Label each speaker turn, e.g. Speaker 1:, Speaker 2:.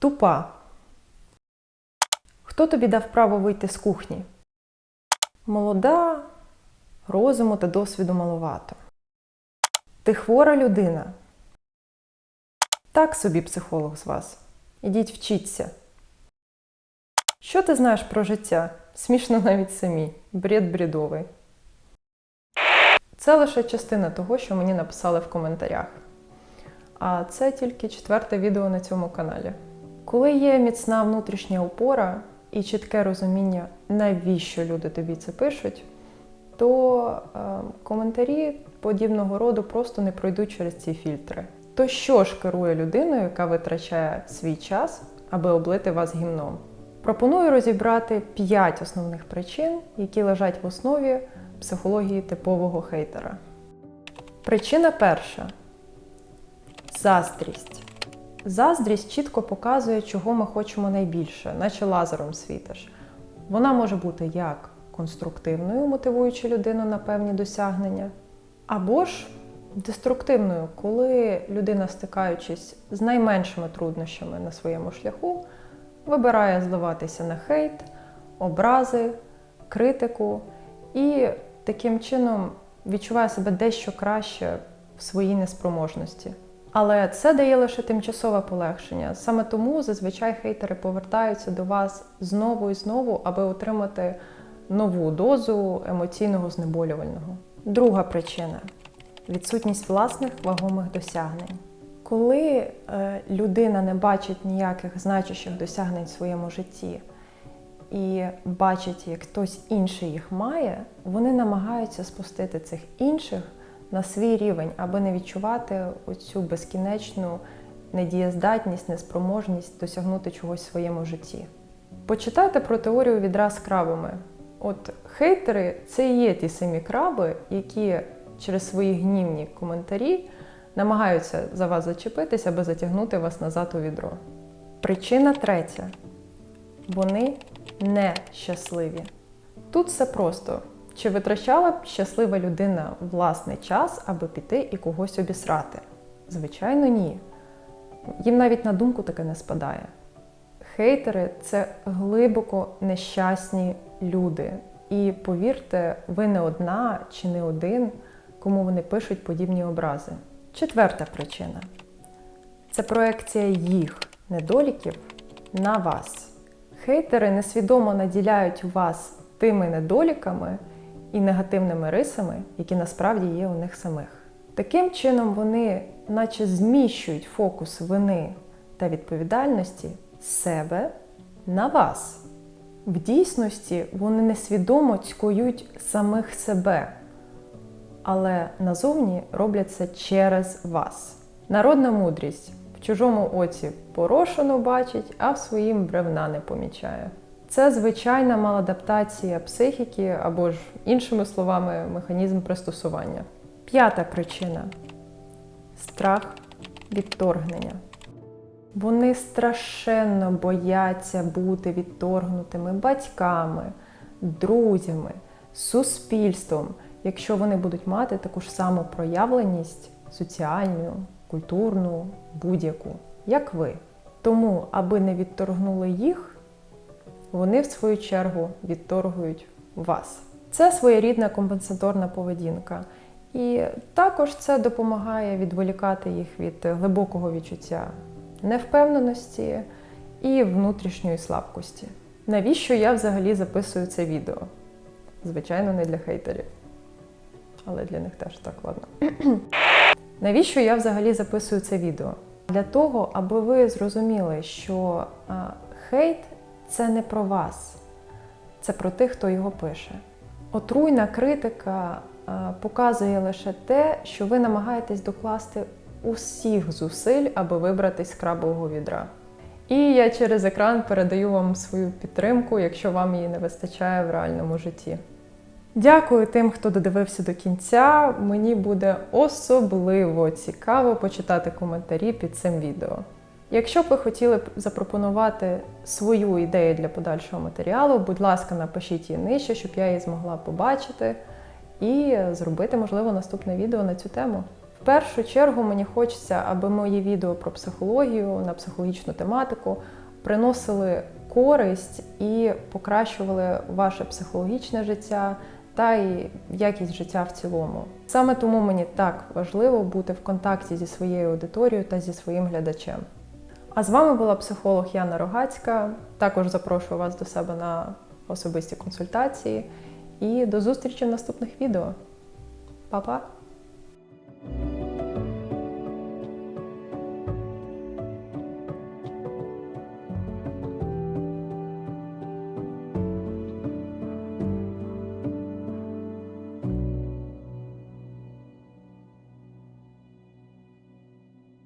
Speaker 1: Тупа. Хто тобі дав право вийти з кухні? Молода, розуму та досвіду маловато. Ти хвора людина. Так собі психолог з вас. Ідіть вчіться. Що ти знаєш про життя? Смішно навіть самі. Бред брідовий. Це лише частина того, що мені написали в коментарях. А це тільки четверте відео на цьому каналі. Коли є міцна внутрішня опора і чітке розуміння, навіщо люди тобі це пишуть, то е, коментарі подібного роду просто не пройдуть через ці фільтри. То що ж керує людиною, яка витрачає свій час, аби облити вас гімном? Пропоную розібрати 5 основних причин, які лежать в основі психології типового хейтера. Причина перша заздрість. Заздрість чітко показує, чого ми хочемо найбільше, наче лазером світиш. Вона може бути як конструктивною, мотивуючи людину на певні досягнення, або ж деструктивною, коли людина, стикаючись з найменшими труднощами на своєму шляху, вибирає зливатися на хейт, образи, критику і таким чином відчуває себе дещо краще в своїй неспроможності. Але це дає лише тимчасове полегшення. Саме тому зазвичай хейтери повертаються до вас знову і знову, аби отримати нову дозу емоційного знеболювального. Друга причина відсутність власних вагомих досягнень. Коли е, людина не бачить ніяких значущих досягнень в своєму житті і бачить, як хтось інший їх має, вони намагаються спустити цих інших на свій рівень, аби не відчувати оцю безкінечну недієздатність, неспроможність досягнути чогось в своєму житті. Почитайте про теорію відра з крабами. От хейтери це і є ті самі краби, які через свої гнівні коментарі намагаються за вас зачепитися, аби затягнути вас назад у відро. Причина третя. Вони не щасливі. Тут все просто. Чи витрачала б щаслива людина власний час, аби піти і когось обісрати? Звичайно, ні. Їм навіть на думку таке не спадає. Хейтери це глибоко нещасні люди. І повірте, ви не одна чи не один, кому вони пишуть подібні образи. Четверта причина це проекція їх недоліків на вас. Хейтери несвідомо наділяють вас тими недоліками і негативними рисами, які насправді є у них самих. Таким чином, вони, наче зміщують фокус вини та відповідальності себе на вас. В дійсності вони несвідомо цькують самих себе, але назовні роблять це через вас. Народна мудрість в чужому оці порошену бачить, а в своїм бревна не помічає. Це звичайна маладаптація психіки або ж, іншими словами, механізм пристосування. П'ята причина страх відторгнення. Вони страшенно бояться бути відторгнутими батьками, друзями, суспільством, якщо вони будуть мати таку ж саму проявленість соціальну, культурну, будь-яку, як ви. Тому, аби не відторгнули їх, вони в свою чергу відторгують вас. Це своєрідна компенсаторна поведінка. І також це допомагає відволікати їх від глибокого відчуття невпевненості і внутрішньої слабкості. Навіщо я взагалі записую це відео? Звичайно, не для хейтерів. Але для них теж так ладно. Навіщо я взагалі записую це відео? Для того, аби ви зрозуміли, що хейт це не про вас, це про тих, хто його пише. Отруйна критика показує лише те, що ви намагаєтесь докласти усіх зусиль, аби вибратись з крабового відра. І я через екран передаю вам свою підтримку, якщо вам її не вистачає в реальному житті. Дякую тим, хто додивився до кінця. Мені буде особливо цікаво почитати коментарі під цим відео. Якщо б ви хотіли б запропонувати свою ідею для подальшого матеріалу, будь ласка, напишіть її нижче, щоб я її змогла побачити і зробити, можливо, наступне відео на цю тему. В першу чергу мені хочеться, аби мої відео про психологію на психологічну тематику приносили користь і покращували ваше психологічне життя та і якість життя в цілому. Саме тому мені так важливо бути в контакті зі своєю аудиторією та зі своїм глядачем. А з вами була психолог Яна Рогацька. Також запрошую вас до себе на особисті консультації і до зустрічі в наступних відео. Па-па!